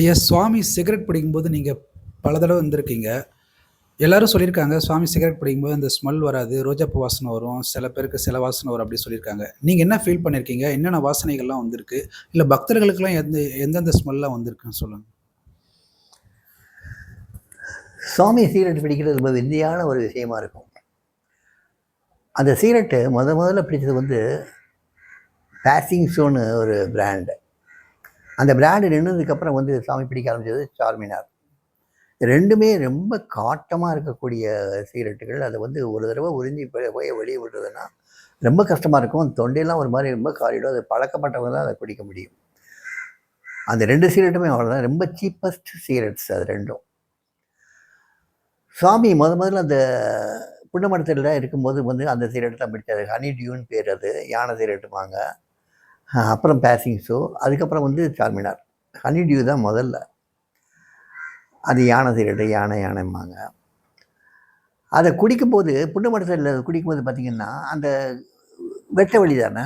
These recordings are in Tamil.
ஐயா சுவாமி சிகரெட் பிடிக்கும்போது நீங்கள் பல தடவை வந்திருக்கீங்க. எல்லாரும் சொல்லியிருக்காங்க, சுவாமி சிகரெட் பிடிக்கும்போது அந்த ஸ்மெல் வராது. ரோஜாப்பூ வாசனை வரும். சில பேருக்கு சில வாசனை வரும் அப்படி சொல்லியிருக்காங்க. நீங்கள் என்ன ஃபீல் பண்ணியிருக்கீங்க? என்னென்ன வாசனைகள்லாம் வந்திருக்கு? இல்லை பக்தர்களுக்கெல்லாம் எந்த எந்தெந்த ஸ்மெல்லாம் வந்திருக்குன்னு சொல்லுங்கள் சுவாமி சீரட் பிடிக்கிறது ரொம்ப விந்தியான ஒரு விஷயமா இருக்கும். அந்த சிகரெட்டு முத முதல்ல பிடிச்சது வந்து பேசிங் ஷோன்னு ஒரு பிராண்டு. அந்த பிராண்டு நின்றதுக்கப்புறம் வந்து சாமி பிடிக்க ஆரம்பிச்சது சார்மினார். ரெண்டுமே ரொம்ப காட்டமாக இருக்கக்கூடிய சிகரெட்டுகள். அதை வந்து ஒரு தடவை உறிஞ்சி போய் வெளியே விடுறதுன்னா, ரொம்ப கஷ்டமாக இருக்கும். தொண்டையெல்லாம் ஒரு மாதிரி ரொம்ப காரிடும் அது பழக்கப்பட்டவங்க தான் அதை குடிக்க முடியும். அந்த ரெண்டு சிகரெட்டுமே அவ்வளோதான். ரொம்ப சீப்பஸ்ட் சிகரெட்ஸ் அது ரெண்டும் சாமி முத முதல்ல அந்த புண்ணமடத்தில் இருக்கும்போது வந்து அந்த சிகரெட் தான் பிடிச்சாரு. ஹனி டியூன்னு பேர் அது. யானை சிகரெட்டும்பாங்க. அப்புறம் பேசிங் ஷோ. அதுக்கப்புறம் வந்து சார்மினார். ஹனி டியூ தான் முதல்ல. அது யானை சீரட்டை யானை யானைம்பாங்க. அதை குடிக்கும்போது புன்னமடத்துல குடிக்கும்போது பார்த்திங்கன்னா அந்த வெட்ட வழி தானே.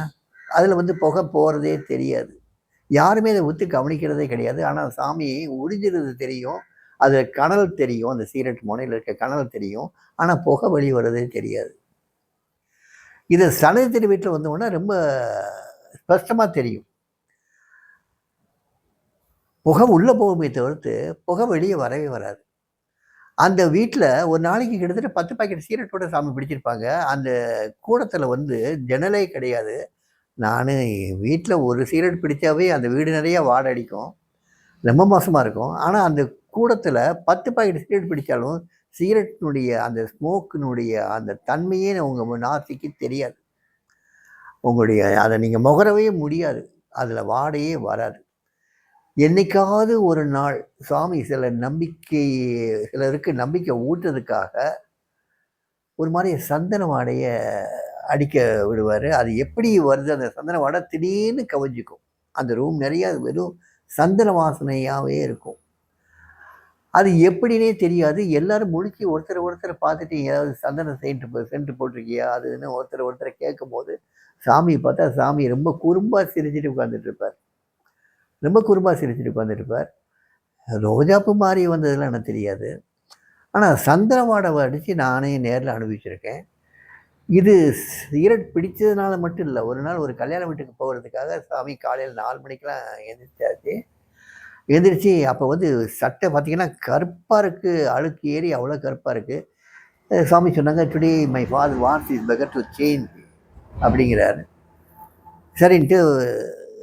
அதில் வந்து புகை போகிறதே தெரியாது. யாருமே அதை ஒத்து கவனிக்கிறதே கிடையாது. ஆனால் சாமி உறிஞ்சிறது தெரியும். அது கனல் தெரியும். அந்த சீரட் முனையில் இருக்க கனல் தெரியும். ஆனால் புகை வழி வர்றதே தெரியாது. இதை சனதி வீட்டில் வந்த ரொம்ப ஸ்பஷ்டமாக தெரியும். புகை உள்ளே போகுமே தவிர்த்து, புகை வெளியே வரவே வராது. அந்த வீட்டில் ஒரு நாளைக்கு கிட்டத்தட்ட 10 பாக்கெட் சீரட்டோட சாமி பிடிச்சிருப்பாங்க. அந்த கூடத்தில் வந்து ஜன்னலே கிடையாது. நான் வீட்டில் ஒரு சீரட் பிடிச்சாவே அந்த வீடு நிறையா வாடடிக்கும் ரொம்ப மோசமாக இருக்கும். ஆனால் அந்த கூடத்தில் பத்து பாக்கெட் சீரட் பிடித்தாலும் சீரட்டினுடைய அந்த ஸ்மோக்கினுடைய அந்த தன்மையே உங்கள் நாசிக்கு தெரியாது. உங்களுடைய அதை நீங்கள் முகரவே முடியாது. அதில் வாடையே வராது. என்னைக்காவது ஒரு நாள் சுவாமி சில நம்பிக்கை சிலருக்கு நம்பிக்கை ஊட்டுறதுக்காக, ஒரு மாதிரி சந்தன வாடைய அடிக்க விடுவார் அது எப்படி வருது அந்த சந்தன வாடை திடீர்னு கவிஞ்சுக்கும். அந்த ரூம் நிறையா வெறும் சந்தன வாசனையாகவே இருக்கும். அது எப்படின்னே தெரியாது. எல்லாரும் முழிச்சு ஒருத்தர் ஒருத்தர் பார்த்துட்டு ஏதாவது சந்தனம் செயின்ட் சென்று போட்டிருக்கியா? அது இதுன்னு ஒருத்தர் கேட்கும்போது, சாமியை பார்த்தா சாமி ரொம்ப குறும்பாக சிரிச்சிட்டு உட்காந்துட்டு இருப்பார். ரொம்ப குறும்பாக சிரிச்சிட்டு உட்காந்துருப்பார் ரோஜாப்பு மாறி வந்ததெல்லாம் எனக்கு தெரியாது. ஆனால் சந்திரவாடவை வாடை நானே நேரில் அனுபவிச்சிருக்கேன். இது சிகரெட் பிடிச்சதுனால மட்டும் இல்லை ஒரு நாள் ஒரு கல்யாண வீட்டுக்கு போகிறதுக்காக சாமி காலையில் நாலு மணிக்கெலாம் எந்திரிச்சாச்சு. எழுந்திரிச்சு அப்போ வந்து சட்டை பார்த்தீங்கன்னா, கருப்பாக இருக்குது அழுக்கு ஏறி அவ்வளோ கருப்பாக இருக்குது சாமி சொன்னாங்க, "today my father wants is beggar to change" அப்படிங்கிறாரு. சரின்ட்டு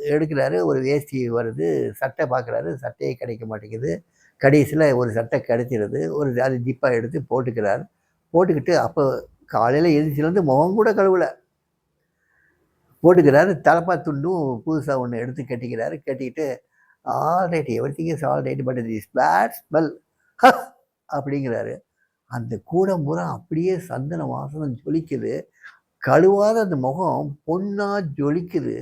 எடுக்கிறாரு. ஒரு வேஷ்டி வருது. சட்டை பார்க்குறாரு. சட்டையே கிடைக்க மாட்டேங்குது. கடைசியில் ஒரு சட்டை கிடைச்சிருது. ஒரு அது ஜிப்பாக எடுத்து போட்டுக்கிறார். போட்டுக்கிட்டு அப்போ காலையில் எழுந்திரிச்சிலேருந்து முகம் கூட கழுவல. போட்டுக்கிறாரு. தலப்பா துண்டும் புதுசாக ஒன்று எடுத்து கட்டிக்கிறாரு. கட்டிக்கிட்டு, "all right everything is all right but is bad smell அப்படிங்கிறாரு. அந்த கூடம் பூரா அப்படியே சந்தன வாசனை ஜொலிக்குது. கழுவாத அந்த முகம் பொண்ணாக ஜொலிக்குது.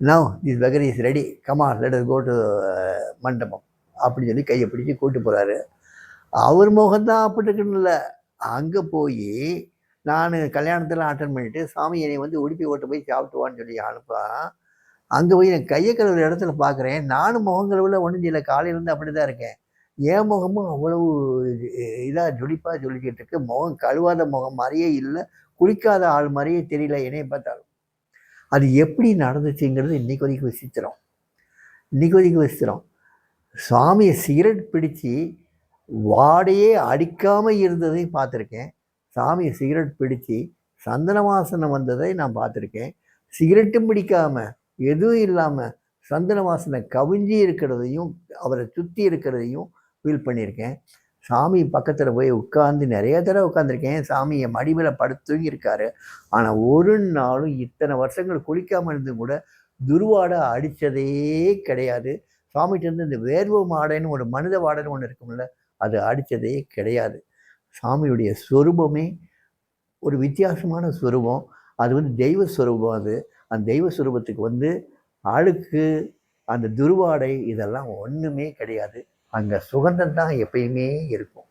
"Now this beggar is ready. Come let go to மண்டபம்" அப்படின்னு சொல்லி கையை பிடிச்சி கூட்டு போகிறாரு அவர் முகம் தான் அங்கே போய் நான் கல்யாணத்தில் அட்டன் பண்ணிவிட்டு சாமி என்னை வந்து உடுப்பி ஓட்டு போய் சாப்பிட்டு வான்னு சொல்லி அனுப்ப அங்கே போய் நான் கையை கழுவுற இடத்துல பார்க்குறேன். நானும் முகம் கழுவல ஒன்றும் இல்லை காலையிலேருந்து அப்படிதான் இருக்கேன். என் முகமும் அவ்வளவு இதாக ஜுடிப்பாக ஜொலிச்சிட்டு இருக்கு. முகம் கழுவாத முகம் மாதிரியே இல்லை குளிக்காத ஆள் மாதிரியே தெரியல என்னைய பார்த்தாலும். அது எப்படி நடந்துச்சுங்கிறது இன்னைக்கு வரைக்கும் விசித்திரம். இன்னைக்கு வரைக்கும் விசித்திரம். சாமியை சிகரெட் பிடிச்சு வாடையே அடிக்காமல் இருந்ததையும் பார்த்துருக்கேன். சாமியை சிகரெட் பிடிச்சு சந்தன வாசனை வந்ததை நான் பார்த்துருக்கேன். சிகரெட்டும் பிடிக்காமல் எதுவும் இல்லாமல் சந்தன வாசனை கவிஞ்சி இருக்கிறதையும், அவரை சுற்றி இருக்கிறதையும் ஃபீல் பண்ணியிருக்கேன். சாமி பக்கத்தில் போய் உட்காந்து நிறைய தடவை உட்காந்துருக்கேன் சாமியை மடிவில் மடி இருக்காரு ஆனால் தூங்கியிருக்காரு. ஒரு நாளும் இத்தனை வருஷங்கள் குளிக்காமல் இருந்தும் கூட துருவாடை அடித்ததே கிடையாது. சாமிகிட்டேருந்து இந்த வேர்வ மாடைன்னு ஒரு மனித வாடைன்னு ஒன்று இருக்கும்ல, அது அடித்ததே கிடையாது. சாமியுடைய சொரூபமே ஒரு வித்தியாசமான சொரூபம். அது வந்து தெய்வ சொரூபம் அது. அந்த தெய்வ சுரூபத்துக்கு வந்து அழுக்கு, அந்த துர்வாடை இதெல்லாம் ஒன்றுமே கிடையாது. அங்கே சுகந்தம் தான் எப்பயுமே இருக்கும்.